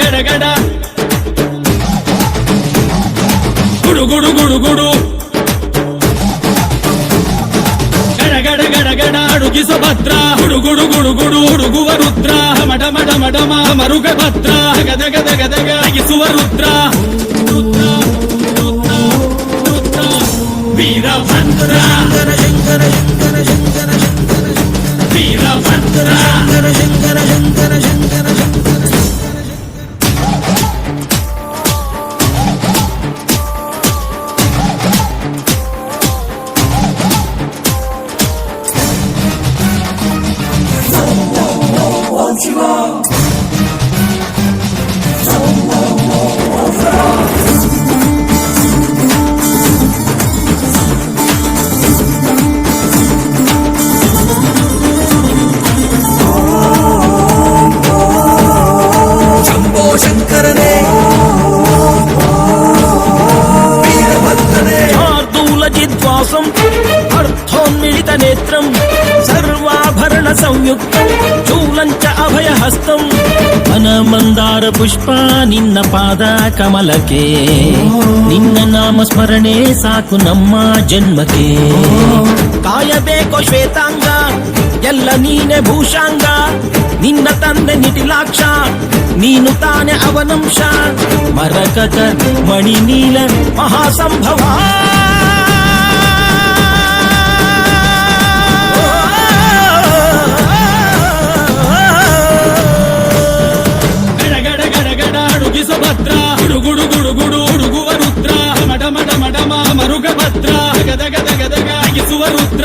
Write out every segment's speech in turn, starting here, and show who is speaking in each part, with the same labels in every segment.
Speaker 1: గడగడ. గుడు గుడు గుడు గుడు. గడగడ గడగడ అడుగి సుభద్ర. గుడు గుడు గుడు గుడు ఉడుగువ రుద్ర మడ మడ మడ మరుగ భద్ర. గద గద గదగ ఇసువ రుద్ర వీరభద్ర శంకర శంకర శంకర
Speaker 2: శంకరనే. శార్దూల జిద్వాసం
Speaker 3: అర్థోన్మిళిత నేత్రం సర్వాభరణ సంయుక్తం చూలంచ అభయహస్తం మన మందార పుష్ప నిన్న పాద కమలకే. ನಿನ್ನ ನಾಮ ಸ್ಮರಣೆ ಸಾಕು ನಮ್ಮ ಜನ್ಮಕ್ಕೆ ಕಾಯಬೇಕೋ ಶ್ವೇತಾಂಗ ಎಲ್ಲ ನೀನೆ ಭೂಷಾಂಗ. ನಿನ್ನ ತಂದೆ ನಿಟಿಲಾಕ್ಷ. ನೀನು ತಾನೆ ಅವನಂಶ. ಮರಕತ ಮಣಿ ನೀಲ ಮಹಾಸಂಭವ.
Speaker 1: ರುದ್ರ. ಮಡ ಮಡ ಮಡ ಮರುಗ ಭದ್ರ. ಗದ ಗದ ಗದಗ ರುದ್ರ ರುದ್ರ.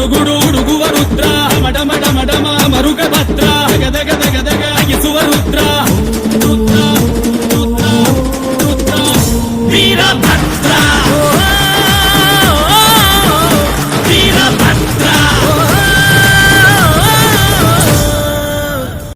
Speaker 1: guru guru